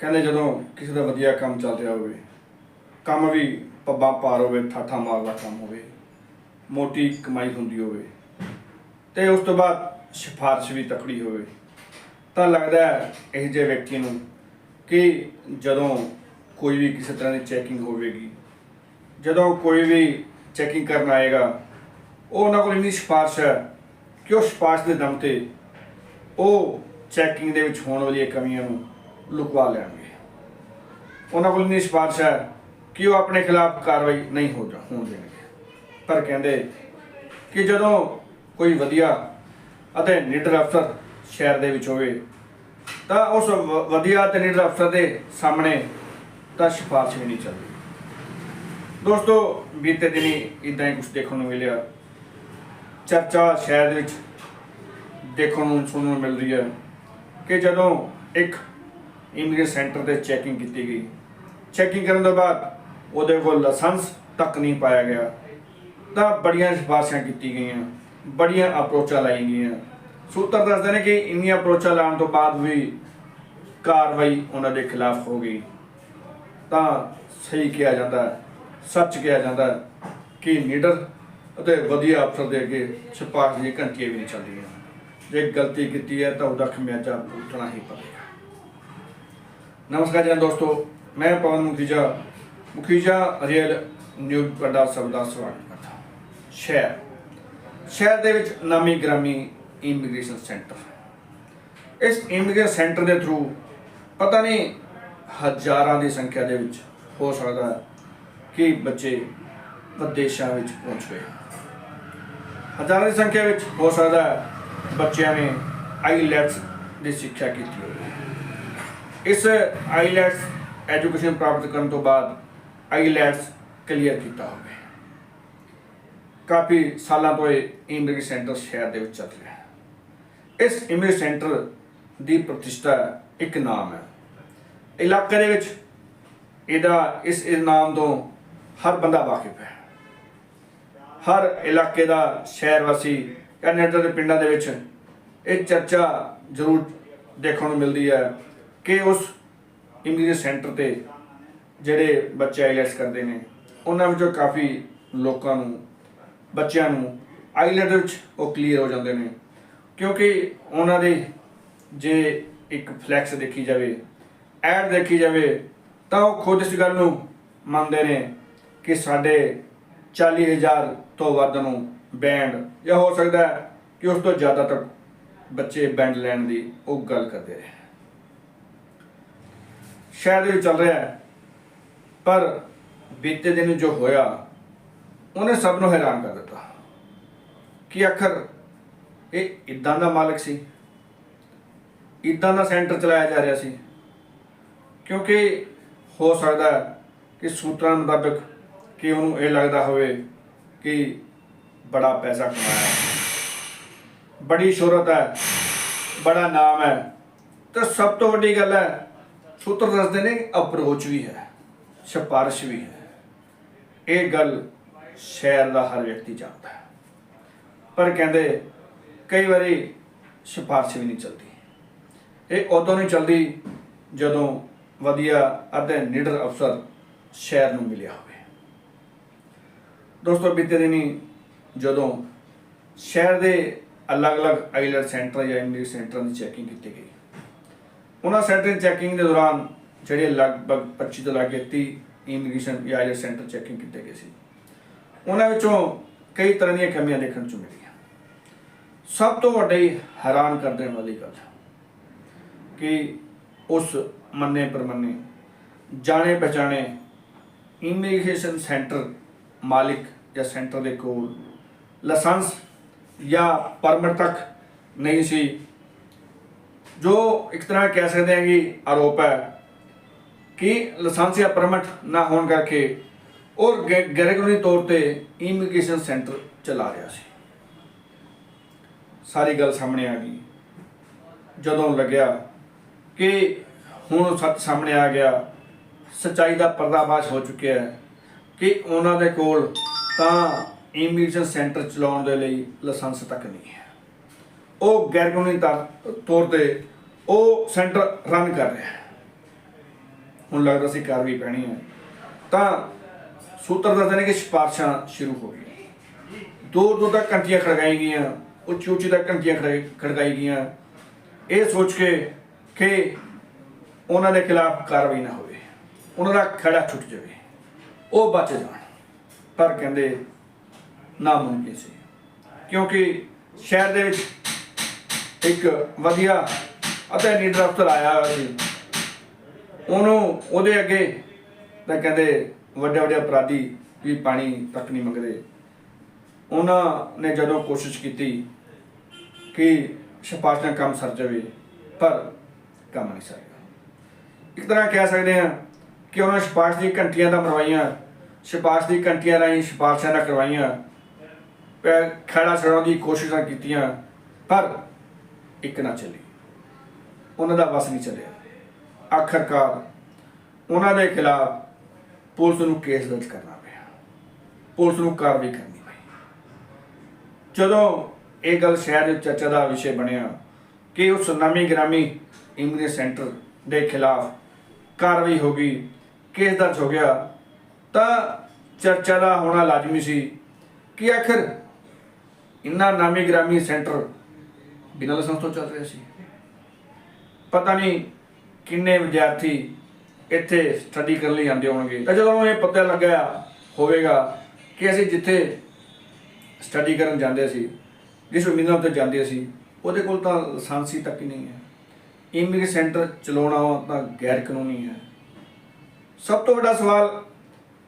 ਕਹਿੰਦੇ ਜਦੋਂ ਕਿਸੇ ਦਾ ਵਧੀਆ ਕੰਮ ਚੱਲ ਰਿਹਾ ਹੋਵੇ, ਕੰਮ ਵੀ ਪੱਬਾਂ ਪਾਰ ਹੋਵੇ, ਠਾਠਾ ਮਾਰਦਾ ਕੰਮ ਹੋਵੇ, ਮੋਟੀ ਕਮਾਈ ਹੁੰਦੀ ਹੋਵੇ, ਤੇ ਉਸ ਤੋਂ ਬਾਅਦ ਸਿਫਾਰਿਸ਼ ਵੀ ਤਕੜੀ ਹੋਵੇ, ਤਾਂ ਲੱਗਦਾ ਹੈ ਇਹ ਜਿਹੇ ਵਿਅਕਤੀ ਨੂੰ ਕਿ ਜਦੋਂ ਕੋਈ ਵੀ ਕਿਸੇ ਤਰ੍ਹਾਂ ਦੀ ਚੈਕਿੰਗ ਹੋਵੇਗੀ, ਜਦੋਂ ਕੋਈ ਵੀ ਚੈਕਿੰਗ ਕਰਨ ਆਏਗਾ, ਉਹ ਉਹਨਾਂ ਕੋਲ ਇੰਨੀ ਸਿਫਾਰਿਸ਼ ਹੈ ਕਿ ਉਹ ਸਿਫਾਰਿਸ਼ ਦੇ ਦਮ ਤੇ ਉਹ ਚੈਕਿੰਗ ਦੇ ਵਿੱਚ ਹੋਣ ਵਾਲੀਆਂ ਕਮੀਆਂ ਨੂੰ ਲੁਕਵਾ ਲੈਣਗੇ। ਉਹਨਾਂ ਕੋਲ ਇੰਨੀ ਸਿਫਾਰਿਸ਼ ਹੈ ਕਿ ਉਹ ਆਪਣੇ ਖਿਲਾਫ ਕਾਰਵਾਈ ਨਹੀਂ ਹੋ ਜਾ ਹੋਣ ਦੇਣਗੇ। ਪਰ ਕਹਿੰਦੇ ਕਿ ਜਦੋਂ ਕੋਈ ਵਧੀਆ ਅਤੇ ਨਿਡਰ ਅਫਸਰ ਸ਼ਹਿਰ ਦੇ ਵਿੱਚ ਹੋਵੇ, ਤਾਂ ਉਸ ਵ- ਵਧੀਆ ਤੇ ਨਿਡਰ ਅਫਸਰ ਦੇ ਸਾਹਮਣੇ ਤਾਂ ਸਿਫਾਰਿਸ਼ ਵੀ ਨਹੀਂ ਚੱਲਦੀ। ਦੋਸਤੋ, ਬੀਤੇ ਦਿਨੀ ਇਦਾਂ ਹੀ ਕੁਝ ਦੇਖਣ ਨੂੰ ਮਿਲਿਆ। ਚਰਚਾ ਸ਼ਹਿਰ ਦੇ ਵਿੱਚ ਦੇਖਣ ਨੂੰ ਸੁਣਨ ਨੂੰ ਮਿਲ ਰਹੀ ਹੈ ਕਿ ਜਦੋਂ ਇੱਕ ਇਮੀਗ੍ਰੇਸ਼ਨ ਸੈਂਟਰ ਤੇ ਚੈਕਿੰਗ ਕੀਤੀ ਗਈ। ਚੈਕਿੰਗ ਕਰਨ ਤੋਂ ਬਾਅਦ ਉਹਦੇ ਕੋਲ ਲਾਇਸੈਂਸ ਤੱਕ ਨਹੀਂ ਪਾਇਆ ਗਿਆ। ਤਾਂ ਬੜੀਆਂ ਸਿਫਾਰਸ਼ਾਂ ਕੀਤੀ ਗਈਆਂ, ਬੜੀਆਂ ਅਪਰੋਚਾਂ ਲਾਈਆਂ ਗਈਆਂ। ਸੂਤਰ ਦੱਸਦੇ ਨੇ ਕਿ ਇੰਨੀਆਂ ਅਪਰੋਚਾਂ ਲਾਉਣ ਤੋਂ ਬਾਅਦ ਵੀ ਕਾਰਵਾਈ ਉਹਨਾਂ ਦੇ ਖਿਲਾਫ ਹੋ ਗਈ। ਤਾਂ ਸਹੀ ਕਿਹਾ ਜਾਂਦਾ, ਸੱਚ ਕਿਹਾ ਜਾਂਦਾ ਕਿ ਨੀਡਰ ਅਤੇ ਵਧੀਆ ਅਫਸਰ ਦੇ ਅੱਗੇ ਸਿਫਾਰਿਸ਼ ਦੀਆਂ ਘੰਟੀਆਂ ਵੀ ਨਹੀਂ ਚੱਲਦੀਆਂ। ਜੇ ਗਲਤੀ ਕੀਤੀ ਹੈ ਤਾਂ ਉਹਦਾ ਖਮਿਆਜਾ ਭੁਗਤਣਾ ਹੀ ਪਵੇਗਾ। ਨਮਸਕਾਰ ਜੀ ਦੋਸਤੋ, ਮੈਂ ਪਵਨ ਮੁਖੀਜਾ। ਮੁਖੀਜਾ ਅਜੇਲ ਨਿਊਜ਼ ਪਰਦਾ ਸਭ ਦਾ ਸਵਾਗਤ ਕਰਦਾ ਸ਼ਹਿਰ। ਸ਼ਹਿਰ ਦੇ ਵਿੱਚ ਨਾਮੀ ਗ੍ਰਾਮੀ ਇਮੀਗ੍ਰੇਸ਼ਨ ਸੈਂਟਰ। ਇਸ ਇਮੀਗ੍ਰੇਸ਼ਨ ਸੈਂਟਰ ਦੇ ਥਰੂ ਪਤਾ ਨਹੀਂ ਹਜ਼ਾਰਾਂ ਦੀ ਸੰਖਿਆ ਦੇ ਵਿੱਚ ਹੋ ਸਕਦਾ ਕਿ ਬੱਚੇ ਵਿਦੇਸ਼ਾਂ ਵਿੱਚ ਪਹੁੰਚ ਗਏ। ਹਜ਼ਾਰਾਂ ਦੀ ਸੰਖਿਆ ਵਿੱਚ ਹੋ ਸਕਦਾ ਬੱਚਿਆਂ ਨੇ ਆਈਲੈਟਸ ਦੀ ਸਿੱਖਿਆ ਕੀਤੀ ਹੋਵੇ। ਇਸ ਆਈਲੈਟਸ ਐਜੂਕੇਸ਼ਨ ਪ੍ਰਾਪਤ ਕਰਨ ਤੋਂ ਬਾਅਦ ਆਈਲੈਟਸ ਕਲੀਅਰ ਕੀਤਾ ਹੋਵੇ। ਕਾਫੀ ਸਾਲਾਂ ਤੋਂ ਇਹ ਇਮੀਗ੍ਰੇਸ਼ਨ ਸੈਂਟਰ ਸ਼ਹਿਰ ਦੇ ਵਿੱਚ ਚੱਲ ਰਿਹਾ ਹੈ। ਇਸ ਇਮੇਜ ਸੈਂਟਰ ਦੀ ਪ੍ਰਤਿਸ਼ਠਾ ਇੱਕ ਨਾਮ ਹੈ। ਇਲਾਕੇ ਦੇ ਵਿੱਚ ਇਹਦਾ ਇਸ ਇਸ ਨਾਮ ਤੋਂ ਹਰ ਬੰਦਾ ਵਾਕਿਫ ਹੈ। ਹਰ ਇਲਾਕੇ ਦਾ ਸ਼ਹਿਰ ਵਾਸੀ ਕੈਨੇਡਾ ਦੇ ਪਿੰਡਾਂ ਦੇ ਵਿੱਚ ਇਹ ਚਰਚਾ ਜ਼ਰੂਰ ਦੇਖਣ ਨੂੰ ਮਿਲਦੀ ਹੈ। ਕਿ ਉਸ ਇਮੀਗ੍ਰੇਸ਼ਨ ਸੈਂਟਰ ਤੇ ਜਿਹੜੇ ਬੱਚੇ ਆਈਲੈਟਸ ਕਰਦੇ ਨੇ, ਉਹਨਾਂ ਵਿੱਚੋਂ ਕਾਫੀ ਲੋਕਾਂ ਨੂੰ, ਬੱਚਿਆਂ ਨੂੰ ਆਈਲੈਟ ਵਿੱਚ ਉਹ ਕਲੀਅਰ ਹੋ ਜਾਂਦੇ ਨੇ। ਕਿਉਂਕਿ ਉਹਨਾਂ ਦੇ ਜੇ ਇੱਕ ਫਲੈਕਸ ਦੇਖੀ ਜਾਵੇ ਐਡ ਦੇਖੀ ਜਾਵੇ, ਤਾਂ ਉਹ ਖੁਦ ਇਸ ਗੱਲ ਨੂੰ ਮੰਨਦੇ ਨੇ ਕਿ ਸਾਡੇ 40000 ਤੋਂ ਵੱਧ ਨੂੰ ਬੈਂਡ ਜਾਂ ਹੋ ਸਕਦਾ ਕਿ ਉਸ ਤੋਂ ਜ਼ਿਆਦਾ ਤੱਕ ਬੱਚੇ ਬੈਂਡ ਲੈਣ ਦੀ ਉਹ ਗੱਲ ਕਰਦੇ ਰਹੇ। ਸ਼ਹਿਰ ਦੇ ਵਿੱਚ ਚੱਲ ਰਿਹਾ ਹੈ। ਪਰ ਬੀਤੇ ਦਿਨ ਜੋ ਹੋਇਆ, ਉਹਨੇ ਸਭ ਨੂੰ ਹੈਰਾਨ ਕਰ ਦਿੱਤਾ। ਕਿ ਆਖਰ ਇਹ ਇਦਾਂ ਦਾ ਮਾਲਕ ਸੀ? ਇਦਾਂ ਦਾ ਸੈਂਟਰ ਚਲਾਇਆ ਜਾ ਰਿਹਾ ਸੀ? ਕਿਉਂਕਿ ਹੋ ਸਕਦਾ ਕਿ ਸੂਤਰਾਂ ਮੁਤਾਬਕ ਕਿ ਉਹਨੂੰ ਇਹ ਲੱਗਦਾ ਹੋਵੇ ਕਿ ਬੜਾ ਪੈਸਾ ਕਮਾਇਆ ਬੜੀ ਸ਼ੋਹਰਤ ਹੈ, ਬੜਾ ਨਾਮ ਹੈ। ਤੇ ਸਭ ਤੋਂ ਵੱਡੀ ਗੱਲ ਹੈ ਸੂਤਰ ਦੱਸਦੇ ਨੇ ਅਪਰੋਚ ਵੀ ਹੈ, ਸਿਫਾਰਿਸ਼ ਵੀ ਹੈ। ਇਹ ਗੱਲ ਸ਼ਹਿਰ ਦਾ ਹਰ ਵਿਅਕਤੀ ਜਾਣਦਾ ਹੈ। ਪਰ ਕਹਿੰਦੇ ਕਈ ਵਾਰੀ ਸਿਫਾਰਿਸ਼ ਵੀ ਨਹੀਂ ਚੱਲਦੀ। ਇਹ ਉਦੋਂ ਨਹੀਂ ਚੱਲਦੀ ਜਦੋਂ ਵਧੀਆ ਅਤੇ ਨਿਡਰ ਅਫਸਰ ਸ਼ਹਿਰ ਨੂੰ ਮਿਲਿਆ ਹੋਵੇ। ਦੋਸਤੋ, ਬੀਤੇ ਦਿਨੀ ਜਦੋਂ ਸ਼ਹਿਰ ਦੇ ਅਲੱਗ-ਅਲੱਗ ਆਈਲੈਟ ਸੈਂਟਰ ਜਾਂ ਇੰਗਲਿਸ਼ ਸੈਂਟਰਾਂ ਦੀ ਚੈਕਿੰਗ ਕੀਤੀ ਗਈ ਉਹਨਾਂ ਸੈਂਟਰ ਚੈਕਿੰਗ ਦੇ ਦੌਰਾਨ ਜਿਹੜੇ ਲਗਭਗ 25 ਤੋਂ ਲੈ ਕੇ 30 ਇਮੀਗ੍ਰੇਸ਼ਨ ਜਾਂ ਸੈਂਟਰ ਚੈਕਿੰਗ ਕੀਤੇ ਗਏ ਸੀ। ਉਹਨਾਂ ਵਿੱਚੋਂ ਕਈ ਤਰ੍ਹਾਂ ਦੀਆਂ ਕਮੀਆਂ ਦੇਖਣ ਨੂੰ ਮਿਲੀਆਂ। ਸਭ ਤੋਂ ਵੱਡੀ ਹੈਰਾਨ ਕਰ ਦੇਣ ਵਾਲੀ ਗੱਲ ਕਿ ਉਸ ਮੰਨੇ ਪਰਮੰਨੇ, ਜਾਣੇ ਪਛਾਣੇ ਇਮੀਗ੍ਰੇਸ਼ਨ ਸੈਂਟਰ ਮਾਲਿਕ ਜਾਂ ਸੈਂਟਰ ਦੇ ਕੋਲ ਲਾਇਸੈਂਸ ਜਾਂ ਪਰਮਿਟ ਤੱਕ ਨਹੀਂ ਸੀ ਜੋ ਇੱਕ ਤਰ੍ਹਾਂ ਕਹਿ ਸਕਦੇ ਹਾਂ ਕਿ ਆਰੋਪ ਹੈ ਕਿ ਲਾਇਸੈਂਸ ਜਾਂ ਪਰਮਿਟ ਨਾ ਹੋਣ ਕਰਕੇ ਉਹ ਗੈ- ਗੈਰਕਾਨੂੰਨੀ ਤੌਰ ਤੇ ਇਮੀਗ੍ਰੇਸ਼ਨ ਸੈਂਟਰ ਚਲਾ ਰਿਹਾ ਸੀ। ਸਾਰੀ ਗੱਲ ਸਾਹਮਣੇ ਆ ਗਈ। ਜਦੋਂ ਲੱਗਿਆ ਕਿ ਹੁਣ ਸੱਚ ਸਾਹਮਣੇ ਆ ਗਿਆ, ਸਚਾਈ ਦਾ ਪਰਦਾਫਾਸ਼ ਹੋ ਚੁੱਕਿਆ ਹੈ ਕਿ ਉਹਨਾਂ ਦੇ ਕੋਲ ਤਾਂ ਇਮੀਗ੍ਰੇਸ਼ਨ ਸੈਂਟਰ ਚਲਾਉਣ ਦੇ ਲਈ ਲਾਇਸੈਂਸ ਤੱਕ ਨਹੀਂ ਹੈ। ਉਹ ਗੈਰ ਕਾਨੂੰਨੀ ਤੌਰ- ਤੇ ਉਹ ਸੈਂਟਰ ਰਨ ਕਰ ਰਿਹਾ ਹੈ। ਹੁਣ ਲੱਗਦਾ ਸੀ ਕਾਰਵਾਈ ਪੈਣੀ ਹੈ। ਤਾਂ ਸੂਤਰ ਦੱਸਦੇ ਨੇ ਕਿ ਸਿਫਾਰਸ਼ਾਂ ਸ਼ੁਰੂ ਹੋ ਗਈਆਂ। ਦੂਰ ਦੂਰ ਤੱਕ ਘੰਟੀਆਂ ਖੜਕਾਈ ਗਈਆਂ। ਉੱਚੀ ਉੱਚੀ ਤੱਕ ਘੰਟੀਆਂ ਖੜਕਾਈ- ਖੜਕਾਈ ਗਈਆਂ। ਇਹ ਸੋਚ ਕੇ ਕਿ ਉਹਨਾਂ ਦੇ ਖਿਲਾਫ ਕਾਰਵਾਈ ਨਾ ਹੋਵੇ। ਉਹਨਾਂ ਦਾ ਖੜਾ ਛੁੱਟ ਜਾਵੇ। ਉਹ ਬਚ ਜਾਣ। ਪਰ ਕਹਿੰਦੇ ਨਾ ਨਾਮੁਮਕਿਨ ਸੀ। ਕਿਉਂਕਿ ਸ਼ਹਿਰ ਦੇ ਵਿੱਚ ਇੱਕ ਵਧੀਆ ਅਤੇ ਲੀਡਰ ਅਫਸਰ ਆਇਆ ਹੋਇਆ ਸੀ। ਉਹਨੂੰ, ਉਹਦੇ ਅੱਗੇ ਤਾਂ ਕਹਿੰਦੇ ਵੱਡੇ ਵੱਡੇ ਅਪਰਾਧੀ ਵੀ ਪਾਣੀ ਤੱਕ ਨਹੀਂ ਮੰਗਦੇ। ਉਹਨਾਂ ਨੇ ਜਦੋਂ ਕੋਸ਼ਿਸ਼ ਕੀਤੀ ਕਿ ਸਿਫਾਰਿਸ਼ ਦਾ ਕੰਮ ਸਰ ਜਾਵੇ, ਪਰ ਕੰਮ ਨਹੀਂ ਸਰਦਾ ਇੱਕ ਤਰ੍ਹਾਂ ਕਹਿ ਸਕਦੇ ਹਾਂ ਕਿ ਉਹਨਾਂ ਸਿਫਾਰਿਸ਼ ਦੀ ਘੰਟੀਆਂ ਤਾਂ ਮਰਵਾਈਆਂ ਸਿਫਾਰਿਸ਼ ਦੀ ਘੰਟੀਆਂ ਰਾਹੀਂ ਸਿਫਾਰਿਸ਼ਾਂ ਨਾ ਕਰਵਾਈਆਂ, ਪੈ- ਖੜਾ ਛਡਾਉਣ ਦੀ ਕੋਸ਼ਿਸ਼ਾਂ ਕੀਤੀਆਂ, ਪਰ ਇੱਕ ਨਾ ਚੱਲੀ। ਉਹਨਾਂ ਦਾ ਵਸ ਨਹੀਂ ਚੱਲਿਆ। ਆਖਰਕਾਰ ਉਹਨਾਂ ਦੇ ਖਿਲਾਫ ਪੁਲਿਸ ਨੂੰ ਕੇਸ ਦਰਜ ਕਰਨਾ ਪਿਆ। ਪੁਲਿਸ ਨੂੰ ਕਾਰਵਾਈ ਕਰਨੀ ਪਈ। ਜਦੋਂ ਇਹ ਗੱਲ ਸ਼ਹਿਰ ਦੇ ਚਰਚਾ ਦਾ ਵਿਸ਼ੇ ਬਣਿਆ ਕਿ ਉਸ ਨਾਮੀ ਗ੍ਰਾਮੀ ਇਮੀਗ੍ਰੇਸ਼ਨ ਸੈਂਟਰ ਦੇ ਖਿਲਾਫ ਕਾਰਵਾਈ ਹੋ ਗਈ, ਕੇਸ ਦਰਜ ਹੋ ਗਿਆ, ਤਾਂ ਚਰਚਾ ਦਾ ਹੋਣਾ ਲਾਜ਼ਮੀ ਸੀ ਕਿ ਆਖਰ ਇੰਨਾ ਨਾਮੀ ਗ੍ਰਾਮੀ ਸੈਂਟਰ ਬਿਨਾਂ ਲਾਇਸੈਂਸ ਤੋਂ ਚੱਲ ਰਿਹਾ ਸੀ। ਪਤਾ ਨਹੀਂ ਕਿੰਨੇ ਵਿਦਿਆਰਥੀ ਇੱਥੇ ਸਟੱਡੀ ਕਰਨ ਲਈ ਆਉਂਦੇ ਹੋਣਗੇ। ਤਾਂ ਜਦੋਂ ਇਹ ਪਤਾ ਲੱਗਿਆ ਹੋਵੇਗਾ ਕਿ ਅਸੀਂ ਜਿੱਥੇ ਸਟੱਡੀ ਕਰਨ ਜਾਂਦੇ ਸੀ, ਜਿਸ ਉਮੀਦਾਂ ਤੇ ਜਾਂਦੇ ਸੀ, ਉਹਦੇ ਕੋਲ ਤਾਂ ਲਾਇਸੈਂਸੀ ਤੱਕ ਹੀ ਨਹੀਂ ਹੈ। ਇਮੀਗ੍ਰੇਸ਼ਨ ਸੈਂਟਰ ਚਲਾਉਣਾ ਤਾਂ ਗੈਰ ਕਾਨੂੰਨੀ ਹੈ। ਸਭ ਤੋਂ ਵੱਡਾ ਸਵਾਲ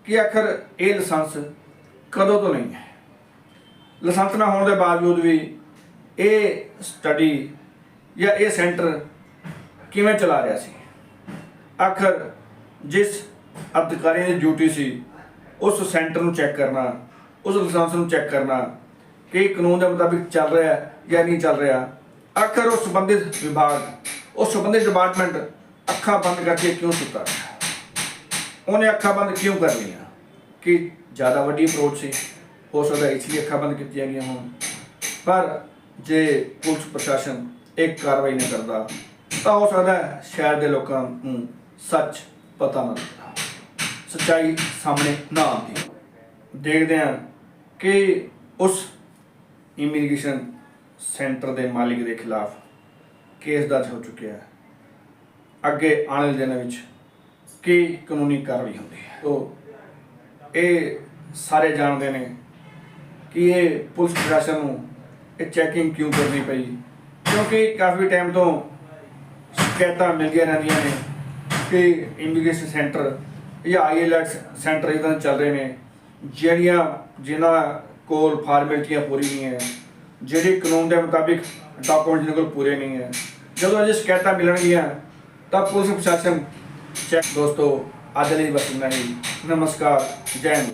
ਕਿ ਆਖਰ ਇਹ ਲਾਇਸੈਂਸ ਕਦੋਂ ਤੋਂ ਨਹੀਂ ਹੈ? ਲਾਇਸੈਂਸ ਨਾ ਹੋਣ ਦੇ ਬਾਵਜੂਦ ਵੀ ਇਹ ਸਟੱਡੀ ਜਾਂ ਇਹ ਸੈਂਟਰ ਕਿਵੇਂ ਚਲਾ ਰਿਹਾ ਸੀ? ਆਖਰ ਜਿਸ ਅਧਿਕਾਰੀ ਦੀ ਡਿਊਟੀ ਸੀ, ਉਸ ਸੈਂਟਰ ਨੂੰ ਚੈੱਕ ਕਰਨਾ, ਉਸ ਲਾਇਸੈਂਸ ਨੂੰ ਚੈੱਕ ਕਰਨਾ ਕਿ ਇਹ ਕਾਨੂੰਨ ਦੇ ਮੁਤਾਬਿਕ ਚੱਲ ਰਿਹਾ ਹੈ ਜਾਂ ਨਹੀਂ ਚੱਲ ਰਿਹਾ। ਆਖਰ ਉਸ ਸੰਬੰਧਿਤ ਵਿਭਾਗ ਉਸ ਸੰਬੰਧਿਤ ਡਿਪਾਰਟਮੈਂਟ ਅੱਖਾਂ ਬੰਦ ਕਰਕੇ ਕਿਉਂ ਸੁੱਤਾ? ਉਹਨੇ ਅੱਖਾਂ ਬੰਦ ਕਿਉਂ ਕਰ ਲਈਆਂ? ਕਿ ਜ਼ਿਆਦਾ ਵੱਡੀ ਅਪਰੋਚ ਸੀ। ਹੋ ਸਕਦਾ ਇਸ ਲਈ ਅੱਖਾਂ ਬੰਦ ਕੀਤੀਆਂ ਗਈਆਂ ਹੋਣ। ਪਰ ਜੇ ਪੁਲਿਸ ਪ੍ਰਸ਼ਾਸਨ ਇੱਕ ਕਾਰਵਾਈ ਨਹੀਂ ਕਰਦਾ, ਤਾਂ ਹੋ ਸਕਦਾ ਸ਼ਹਿਰ ਦੇ ਲੋਕਾਂ ਨੂੰ ਸੱਚ ਪਤਾ ਨਾ ਲੱਗਦਾ ਸੱਚਾਈ ਸਾਹਮਣੇ ਨਾ ਆਉਂਦੀ। ਦੇਖਦੇ ਹਾਂ ਕਿ ਉਸ ਇਮੀਗ੍ਰੇਸ਼ਨ ਸੈਂਟਰ ਦੇ ਮਾਲਿਕ ਦੇ ਖਿਲਾਫ ਕੇਸ ਦਰਜ ਹੋ ਚੁੱਕਿਆ ਹੈ। ਅੱਗੇ ਆਉਣ ਵਾਲੇ ਦਿਨਾਂ ਵਿੱਚ ਕੀ ਕਾਨੂੰਨੀ ਕਾਰਵਾਈ ਹੁੰਦੀ ਹੈ? ਤੋ, ਇਹ ਸਾਰੇ ਜਾਣਦੇ ਨੇ ਕਿ ਇਹ ਪੁਲਿਸ ਪ੍ਰਸ਼ਾਸਨ ਨੂੰ ਇਹ ਚੈਕਿੰਗ ਕਿਉਂ ਕਰਨੀ ਪਈ? ਕਿਉਂਕਿ ਕਾਫੀ ਟਾਈਮ ਤੋਂ ਸ਼ਿਕਾਇਤਾਂ ਮਿਲਦੀਆਂ ਰਹਿੰਦੀਆਂ ਨੇ ਕਿ ਇਮੀਗ੍ਰੇਸ਼ਨ ਸੈਂਟਰ ਜਾਂ ਆਈਐਲਐਕਸ ਸੈਂਟਰ ਇਦਾਂ ਚੱਲ ਰਹੇ ਨੇ, ਜਿਹੜੀਆਂ ਜਿਨ੍ਹਾਂ ਕੋਲ ਫਾਰਮੈਲਟੀਆਂ ਪੂਰੀ ਨਹੀਂ ਹੈ, ਜਿਹੜੇ ਕਾਨੂੰਨ ਦੇ ਮੁਤਾਬਿਕ ਡਾਕੂਮੈਂਟ ਜਿਹਨਾਂ ਕੋਲ ਪੂਰੇ ਨਹੀਂ ਹੈ। ਜਦੋਂ ਅਜੇ ਸ਼ਿਕਾਇਤਾਂ ਮਿਲਣਗੀਆਂ, ਤਾਂ ਪੁਲਿਸ ਪ੍ਰਸ਼ਾਸਨ ਚੈੱਕ ਦੋਸਤੋ, ਅੱਜ ਲਈ ਬਸ ਇੰਨਾ ਹੀ। ਨਮਸਕਾਰ, ਜੈ ਹਿੰਦ।